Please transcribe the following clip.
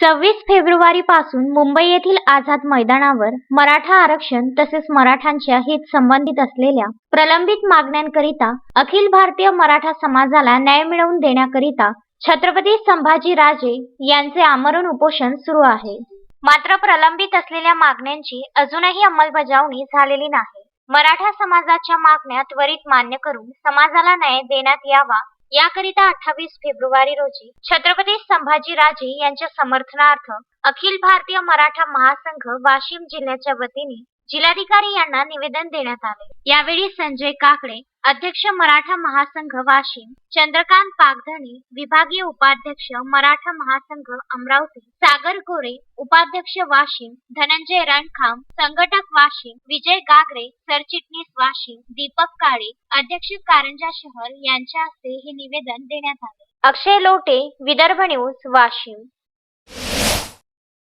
सव्वीस फेब्रुवारी पासून मुंबई येथील आझाद मैदानावर मराठा आरक्षण तसेच मराठांच्या हित संबंधित असलेल्या प्रलंबित मागण्यांकरिता अखिल भारतीय मराठा समाजाला न्याय मिळवून देण्याकरिता छत्रपती संभाजी राजे यांचे आमरण उपोषण सुरू आहे. मात्र प्रलंबित असलेल्या मागण्यांची अजूनही अंमलबजावणी झालेली नाही. मराठा समाजाच्या मागण्या त्वरित मान्य करून समाजाला न्याय देण्यात यावा याकरिता अठ्ठावीस फेब्रुवारी रोजी छत्रपती संभाजी राजे यांच्या समर्थनार्थ अखिल भारतीय मराठा महासंघ वाशिम जिल्ह्याच्या वतीने जिल्हाधिकारी यांना निवेदन देण्यात आले. यावेळी संजय काकडे अध्यक्ष मराठा महासंघ वाशिम चंद्रकांत पागधणी विभागीय उपाध्यक्ष मराठा महासंघ अमरावती सागर गोरे उपाध्यक्ष वाशिम धनंजय रणखाम संघटक वाशिम विजय गागरे सरचिटणीस वाशिम दीपक काळे अध्यक्ष कारंजा शहर यांच्या हस्ते हे निवेदन देण्यात आले. अक्षय लोटे विदर्भ न्यूज वाशिम.